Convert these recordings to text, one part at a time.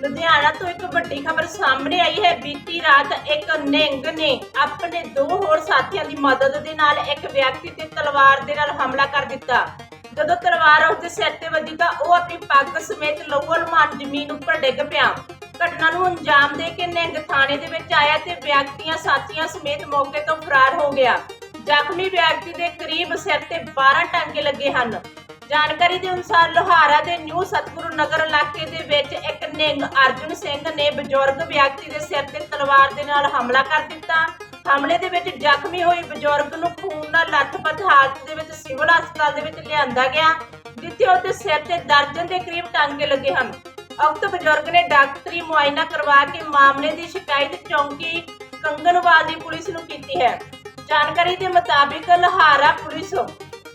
ਲੁਧਿਆਣਾ ਤੋਂ ਇੱਕ ਵੱਡੀ ਖਬਰ ਸਾਹਮਣੇ ਆਈ ਹੈ। ਬੀਤੀ ਰਾਤ ਇੱਕ ਨਿਹੰਗ ਨੇ ਆਪਣੇ ਦੋ ਹੋਰ ਸਾਥੀਆਂ ਦੀ ਮਦਦ ਦੇ ਨਾਲ ਇੱਕ ਵਿਅਕਤੀ ਤੇ ਤਲਵਾਰ ਦੇ ਨਾਲ ਹਮਲਾ ਕਰ ਦਿੱਤਾ। ਜਦੋਂ ਤਲਵਾਰ ਉਸ ਦੇ ਸਿਰ ਤੇ ਵੱਜੀ ਤਾਂ ਉਹ ਆਪਣੀ ਪੱਗ ਸਮੇਤ ਲਹੂ ਜ਼ਮੀਨ ਉੱਪਰ ਡਿੱਗ ਪਿਆ। ਘਟਨਾ ਨੂੰ ਅੰਜਾਮ ਦੇ ਕੇ ਨਿਹੰਗ ਥਾਣੇ ਦੇ ਵਿੱਚ ਆਇਆ ਤੇ ਵਿਅਕਤੀਆਂ ਸਾਥੀਆਂ ਸਮੇਤ ਮੌਕੇ ਤੋਂ ਫਰਾਰ ਹੋ ਗਿਆ। ਜ਼ਖਮੀ ਵਿਅਕਤੀ ਦੇ ਕਰੀਬ ਸਿਰ ਤੇ 12 ਟਾਂਗੇ ਲੱਗੇ ਹਨ। ਜਾਣਕਾਰੀ ਦੇ ਅਨੁਸਾਰ ਲੋਹਾਰਾ ਦੇ ਨਿਊ ਸਤਗੁਰੂ ਨਗਰ ਇਲਾਕੇ ਦੇ ਵਿੱਚ ਇੱਕ ਨਿਹੰਗ ਅਰਜੁਨ ਸਿੰਘ ਨੇ ਬਜ਼ੁਰਗ ਵਿਅਕਤੀ ਦੇ ਸਿਰ ਤੇ ਤਲਵਾਰ ਦੇ ਨਾਲ ਹਮਲਾ ਕਰ ਦਿੱਤਾ। ਹਮਲੇ ਦੇ ਵਿੱਚ ਜ਼ਖਮੀ ਹੋਈ ਬਜ਼ੁਰਗ ਨੂੰ ਖੂਨ ਨਾਲ ਲੱਥਪੱਥ ਹਾਲਤ ਦੇ ਵਿੱਚ ਸਿਵਲ ਹਸਪਤਾਲ ਦੇ ਵਿੱਚ ਲਿਆਂਦਾ ਗਿਆ, ਜਿੱਥੇ ਉਹਦੇ ਸਿਰ ਤੇ ਦਰਜਨ ਦੇ ਕਰੀਬ ਟਾਂਗੇ ਲੱਗੇ ਹਨ। ਉਕਤ ਬਜ਼ੁਰਗ ਨੇ ਡਾਕਟਰੀ ਮੁਆਇਨਾ ਕਰਵਾ ਕੇ ਮਾਮਲੇ ਦੀ ਸ਼ਿਕਾਇਤ ਚੌਂਕੀ ਕੰਗਨਵਾਲ ਦੀ ਪੁਲਿਸ ਨੂੰ ਕੀਤੀ ਹੈ। ਜਾਣਕਾਰੀ ਦੇ ਮੁਤਾਬਿਕ ਲਹਾਰਾ ਪੁਲਿਸ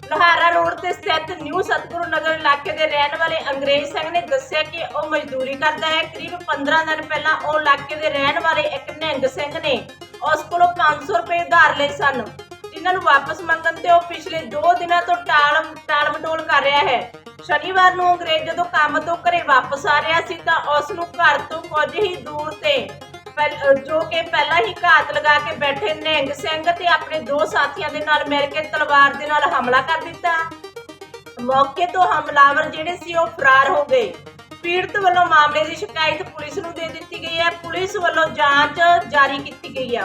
ਲੋਹਾਰਾ ਰੋਡ ਤੇ ਸਥਿਤ ਨਿਊ ਸਤਗੁਰੂ ਨਗਰ ਇਲਾਕੇ ਦੇ ਰਹਿਣ ਵਾਲੇ ਅੰਗਰੇਜ਼ ਸਿੰਘ ਨੇ ਦੱਸਿਆ ਕਿ ਉਹ ਮਜ਼ਦੂਰੀ ਕਰਦਾ ਹੈ। ਕਰੀਬ 15 ਦਿਨ ਪਹਿਲਾਂ ਉਹ ਇਲਾਕੇ ਦੇ ਰਹਿਣ ਵਾਲੇ ਇੱਕ ਨਿਹੰਗ ਸਿੰਘ ਨੇ ਉਸ ਕੋਲੋਂ 500 ਰੁਪਏ ਉਧਾਰ ਲਏ ਸਨ, ਜਿਨ੍ਹਾਂ ਨੂੰ ਵਾਪਸ ਮੰਗਣ ਤੇ ਉਹ ਪਿਛਲੇ 2 ਦਿਨਾਂ ਤੋਂ ਟਾਲ ਟਾਲ ਮਟੋਲ ਕਰ ਰਿਹਾ ਹੈ। ਸ਼ਨੀਵਾਰ ਨੂੰ ਅੰਗਰੇਜ਼ ਜਦੋਂ ਕੰਮ ਤੋਂ ਘਰੇ ਵਾਪਸ ਆ ਰਿਹਾ ਸੀ ਤਾਂ ਉਸ ਨੂੰ ਘਰ ਤੋਂ ਕੁਝ ਹੀ ਦੂਰ ਤੇ ਪਹਿਲ- ਜੋ ਕਿ ਪਹਿਲਾਂ ਹੀ ਘਾਤ ਲਗਾ ਕੇ ਬੈਠੇ ਨਿਹੰਗ ਸਿੰਘ ਤੇ ਆਪਣੇ ਦੋ ਸਾਥੀਆਂ ਦੇ ਨਾਲ ਮਿਲ ਕੇ ਤਲਵਾਰ ਦੇ ਨਾਲ ਹਮਲਾ ਕਰ ਦਿੱਤਾ। ਮੌਕੇ ਤੋਂ ਹਮਲਾਵਰ ਜਿਹੜੇ ਸੀ ਉਹ ਫਰਾਰ ਹੋ ਗਏ। ਪੀੜਤ ਵੱਲੋਂ ਮਾਮਲੇ ਦੀ ਸ਼ਿਕਾਇਤ ਪੁਲਿਸ ਨੂੰ ਦੇ ਦਿੱਤੀ ਗਈ ਹੈ। ਪੁਲਿਸ ਵੱਲੋਂ ਜਾਂਚ ਜਾਰੀ ਕੀਤੀ ਗਈ ਹੈ